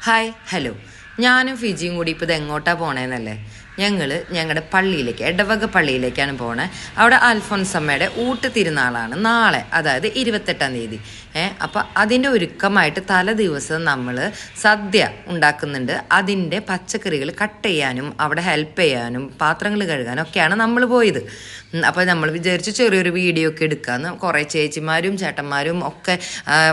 Hi hello ഞാനും ഫിജിയും കൂടി ഇപ്പോൾ ഇത് എങ്ങോട്ടാണ് പോണേന്നല്ലേ? ഞങ്ങൾ ഞങ്ങളുടെ പള്ളിയിലേക്ക് ഇടവക പള്ളിയിലേക്കാണ് പോണേ. അവിടെ അൽഫോൻസമ്മയുടെ ഊട്ട് തിരുനാളാണ് നാളെ അതായത് ഇരുപത്തെട്ടാം തീയതി. ഏഹ് അപ്പം അതിന്റെ ഒരുക്കമായിട്ട് തല ദിവസം നമ്മൾ സദ്യ ഉണ്ടാക്കുന്നുണ്ട്. അതിന്റെ പച്ചക്കറികൾ കട്ട് ചെയ്യാനും അവിടെ ഹെൽപ്പ് ചെയ്യാനും പാത്രങ്ങൾ കഴുകാനും ഒക്കെയാണ് നമ്മൾ പോയത്. അപ്പോൾ നമ്മൾ വിചാരിച്ചു ചെറിയൊരു വീഡിയോ ഒക്കെ എടുക്കാമെന്ന് കുറേ ചേച്ചിമാരും ചേട്ടന്മാരും ഒക്കെ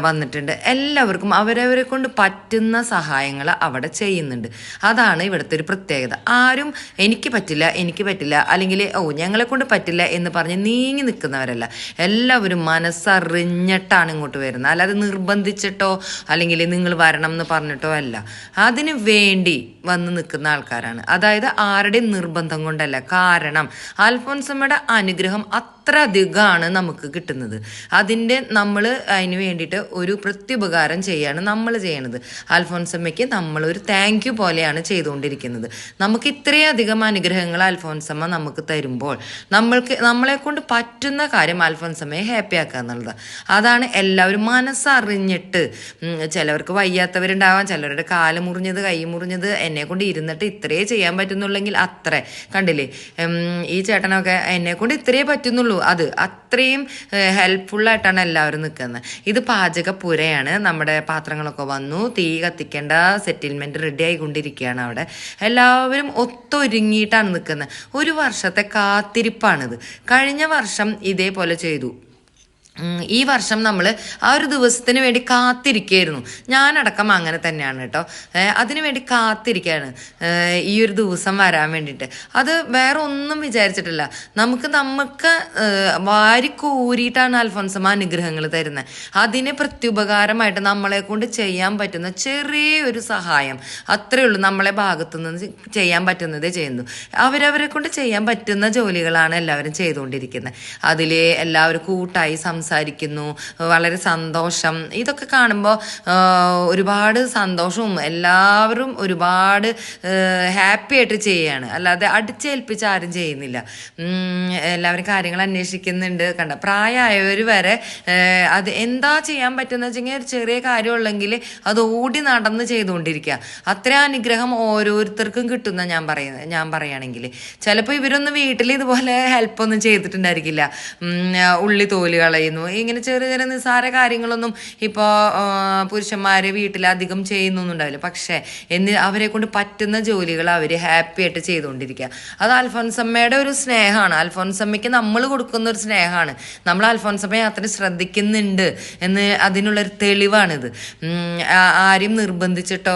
വന്നിട്ടുണ്ട്. എല്ലാവർക്കും അവരവരെ കൊണ്ട് പറ്റുന്ന സഹായങ്ങൾ അവിടെ ചെയ്യുന്നുണ്ട്. അതാണ് ഇവിടുത്തെ ഒരു പ്രത്യേകത. ആരും എനിക്ക് പറ്റില്ല എനിക്ക് പറ്റില്ല അല്ലെങ്കിൽ ഓ ഞങ്ങളെ കൊണ്ട് പറ്റില്ല എന്ന് പറഞ്ഞ് നീങ്ങി നിൽക്കുന്നവരല്ല. എല്ലാവരും മനസ്സറിഞ്ഞിട്ടാണ് ഇങ്ങോട്ട് വരുന്നത്. അല്ലാതെ നിർബന്ധിച്ചിട്ടോ അല്ലെങ്കിൽ നിങ്ങൾ വരണം എന്ന് പറഞ്ഞിട്ടോ അല്ല. അതിന് വേണ്ടി വന്ന് നിൽക്കുന്ന ആൾക്കാരാണ്. അതായത് ആരുടെയും നിർബന്ധം കൊണ്ടല്ല. കാരണം അൽഫോൻസമ്മയുടെ അനുഗ്രഹം അത്ര അധികമാണ് നമുക്ക് കിട്ടുന്നത്. അതിന്റെ നമ്മൾ അതിന് വേണ്ടിയിട്ട് ഒരു പ്രത്യുപകാരം ചെയ്യാണ് നമ്മൾ ചെയ്യണത്. അൽഫോൻസമ്മയ്ക്ക് നമ്മളൊരു താങ്ക് യു പോലെയാണ് ചെയ്തുകൊണ്ടിരിക്കുന്നത്. നമുക്ക് ഇത്രയധികം അനുഗ്രഹങ്ങൾ അൽഫോൻസമ്മ നമുക്ക് തരുമ്പോൾ നമ്മൾക്ക് നമ്മളെ കൊണ്ട് പറ്റുന്ന കാര്യം അൽഫോൻസമ്മയെ ഹാപ്പി ആക്കുക എന്നുള്ളത്. അതാണ് എല്ലാവരും മനസ്സറിഞ്ഞിട്ട് ചിലവർക്ക് വയ്യാത്തവരുണ്ടാവാം ചിലരുടെ കാൽ മുറിഞ്ഞത് കൈ മുറിഞ്ഞത് എന്നെ കൊണ്ട് ഇരുന്നിട്ട് ഇത്രേ ചെയ്യാൻ പറ്റുന്നുള്ളെങ്കിൽ അത്ര. കണ്ടില്ലേ? ഈ ചേട്ടനൊക്കെ എന്നെ കൊണ്ട് ഇത്രേ പറ്റുന്നുള്ളൂ. അത് അത്രയും ഹെൽപ്ഫുള്ളായിട്ടാണ് എല്ലാവരും നിൽക്കുന്നത്. ഇത് പാചകപ്പുരയാണ്. നമ്മുടെ പാത്രങ്ങളൊക്കെ വന്നു. തീ കത്തിക്കേണ്ട സെറ്റിൽമെന്റ് റെഡി ആയിക്കൊണ്ടിരിക്കുകയാണ് അവിടെ. എല്ലാവരും ഒത്തൊരുങ്ങിയിട്ടാണ് നിൽക്കുന്നത്. ഒരു വർഷത്തെ കാത്തിരിപ്പാണിത്. കഴിഞ്ഞ വർഷം ഇതേപോലെ ചെയ്തു. ഈ വർഷം നമ്മൾ ആ ഒരു ദിവസത്തിന് വേണ്ടി കാത്തിരിക്കുകയായിരുന്നു ഞാനടക്കം അങ്ങനെ തന്നെയാണ് കേട്ടോ. അതിനു വേണ്ടി കാത്തിരിക്കുകയാണ് ഈ ഒരു ദിവസം വരാൻ വേണ്ടിയിട്ട്. അത് വേറെ ഒന്നും വിചാരിച്ചിട്ടില്ല. നമുക്ക് നമുക്ക് വാരിക്കൂരിയിട്ടാണ് അൽഫോൻസമ്മ അനുഗ്രഹങ്ങൾ തരുന്നത് അതിനെ പ്രത്യുപകാരമായിട്ട് നമ്മളെ കൊണ്ട് ചെയ്യാൻ പറ്റുന്ന ചെറിയൊരു സഹായം. അത്രയേ ഉള്ളൂ നമ്മളെ ഭാഗത്തു നിന്ന് ചെയ്യാൻ പറ്റുന്നതേ ചെയ്യുന്നു. അവരവരെ കൊണ്ട് ചെയ്യാൻ പറ്റുന്ന ജോലികളാണ് എല്ലാവരും ചെയ്തുകൊണ്ടിരിക്കുന്നത് അതിൽ എല്ലാവരും കൂട്ടായി സംസാരിക്കുന്നു വളരെ സന്തോഷം. ഇതൊക്കെ കാണുമ്പോൾ ഒരുപാട് സന്തോഷവും എല്ലാവരും ഒരുപാട് ഹാപ്പി ആയിട്ട് ചെയ്യുകയാണ് അല്ലാതെ അടിച്ചേൽപ്പിച്ച് ആരും ചെയ്യുന്നില്ല. എല്ലാവരും കാര്യങ്ങൾ അന്വേഷിക്കുന്നുണ്ട്. കണ്ട പ്രായമായവർ വരെ അത് എന്താ ചെയ്യാൻ പറ്റുന്ന വെച്ചെങ്കിൽ ഒരു ചെറിയ കാര്യമുള്ളെങ്കിൽ അത് ഓടി നടന്ന് ചെയ്തുകൊണ്ടിരിക്കുക അത്ര അനുഗ്രഹം ഓരോരുത്തർക്കും കിട്ടുന്ന ഞാൻ പറയുന്നത് ഞാൻ പറയുകയാണെങ്കിൽ. ചിലപ്പോൾ ഇവരൊന്നും വീട്ടിൽ ഇതുപോലെ ഹെൽപ്പൊന്നും ചെയ്തിട്ടുണ്ടായിരിക്കില്ല. ഉള്ളി തോൽ കളയുന്നു ഇങ്ങനെ ചെറിയ ചെറിയ നിസ്സാര കാര്യങ്ങളൊന്നും ഇപ്പോൾ പുരുഷന്മാർ വീട്ടിൽ അധികം ചെയ്യുന്നൊന്നും ഉണ്ടാവില്ല. പക്ഷേ എന്ന് അവരെ കൊണ്ട് പറ്റുന്ന ജോലികൾ അവർ ഹാപ്പി ആയിട്ട് ചെയ്തുകൊണ്ടിരിക്കുക അത് അൽഫോൻസമ്മയുടെ ഒരു സ്നേഹമാണ്. അൽഫോൻസമ്മയ്ക്ക് നമ്മൾ കൊടുക്കുന്ന ഒരു സ്നേഹമാണ്. നമ്മൾ അൽഫോൻസമ്മയെ അത്ര ശ്രദ്ധിക്കുന്നുണ്ട് എന്ന് അതിനുള്ളൊരു തെളിവാണിത്. ആരും നിർബന്ധിച്ചിട്ടോ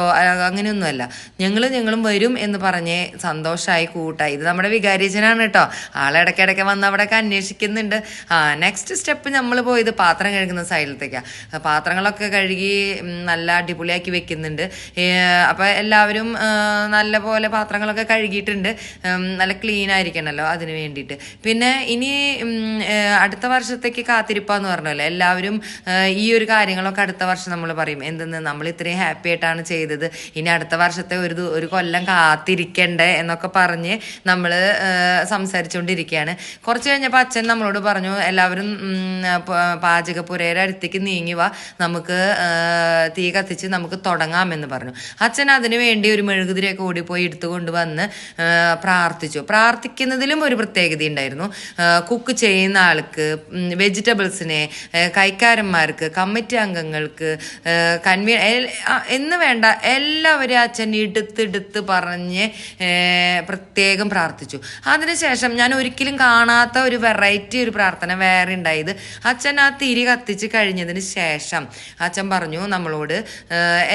അങ്ങനെയൊന്നുമല്ല. ഞങ്ങൾ ഞങ്ങളും വരും എന്ന് പറഞ്ഞ് സന്തോഷമായി കൂട്ടായി ഇത് നമ്മുടെ വികാരിച്ചനാണ് കേട്ടോ. ആളെ ഇടയ്ക്കിടയ്ക്ക് വന്ന് അവിടെയൊക്കെ അന്വേഷിക്കുന്നുണ്ട്. ആ നെക്സ്റ്റ് സ്റ്റെപ്പ് നമ്മൾ പോയത് പാത്രം കഴുകുന്ന സൈഡിലത്തേക്കാണ് പാത്രങ്ങളൊക്കെ കഴുകി നല്ല അടിപൊളിയാക്കി വെക്കുന്നുണ്ട്. ഏ, അപ്പൊ എല്ലാവരും നല്ല പോലെ പാത്രങ്ങളൊക്കെ കഴുകിയിട്ടുണ്ട്. നല്ല ക്ലീൻ ആയിരിക്കണല്ലോ അതിന് വേണ്ടിയിട്ട്. പിന്നെ ഇനി അടുത്ത വർഷത്തേക്ക് കാത്തിരിപ്പാന്ന് പറഞ്ഞല്ലോ. എല്ലാവരും ഈ ഒരു കാര്യങ്ങളൊക്കെ അടുത്ത വർഷം നമ്മൾ പറയും. എന്തെന്ന് നമ്മൾ ഇത്രയും ഹാപ്പി ആയിട്ടാണ് ചെയ്തത്. ഇനി അടുത്ത വർഷത്തെ ഒരു ഒരു കൊല്ലം കാത്തിരിക്കണ്ടേ എന്നൊക്കെ പറഞ്ഞ് നമ്മൾ സംസാരിച്ചുകൊണ്ടിരിക്കുകയാണ് കുറച്ച് കഴിഞ്ഞപ്പോൾ അച്ഛൻ നമ്മളോട് പറഞ്ഞു എല്ലാവരും പാചകപ്പുരയുടെ അടുത്തേക്ക് നീങ്ങി വാ. നമുക്ക് തീ കത്തിച്ച് നമുക്ക് തുടങ്ങാമെന്ന് പറഞ്ഞു. അച്ഛൻ അതിനു വേണ്ടി ഒരു മെഴുകുതിരിയൊക്കെ ഓടിപ്പോയി എടുത്തു കൊണ്ടുവന്ന് പ്രാർത്ഥിച്ചു. പ്രാർത്ഥിക്കുന്നതിലും ഒരു പ്രത്യേകത ഉണ്ടായിരുന്നു. കുക്ക് ചെയ്യുന്ന ആൾക്ക് വെജിറ്റബിൾസിനെ കൈക്കാരന്മാർക്ക് കമ്മിറ്റി അംഗങ്ങൾക്ക് കൺവീ എന്ന് വേണ്ട എല്ലാവരും അച്ഛൻ എടുത്തെടുത്ത് പറഞ്ഞ് പ്രത്യേകം പ്രാർത്ഥിച്ചു. അതിനുശേഷം ഞാൻ ഒരിക്കലും കാണാത്ത ഒരു വെറൈറ്റി ഒരു പ്രാർത്ഥന വേറെ ഉണ്ടായത്. അച്ഛൻ ആ തിരി കത്തിച്ച് കഴിഞ്ഞതിന് ശേഷം അച്ഛൻ പറഞ്ഞു നമ്മളോട്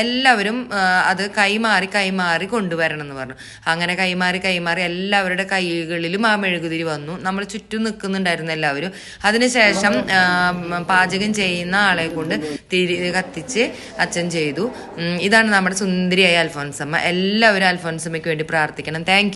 എല്ലാവരും അത് കൈമാറി കൈമാറി കൊണ്ടുവരണം എന്ന് പറഞ്ഞു. അങ്ങനെ കൈമാറി കൈമാറി എല്ലാവരുടെ കൈകളിലും ആ മെഴുകുതിരി വന്നു. നമ്മൾ ചുറ്റും നിൽക്കുന്നുണ്ടായിരുന്നു എല്ലാവരും. അതിനുശേഷം പാചകം ചെയ്യുന്ന ആളെ കൊണ്ട് തിരി കത്തിച്ച് അച്ഛൻ ചെയ്തു. ഇതാണ് നമ്മുടെ സുന്ദരിയായ അൽഫോൻസമ്മ. എല്ലാവരും അൽഫോൻസമ്മയ്ക്ക് വേണ്ടി പ്രാർത്ഥിക്കണം. താങ്ക്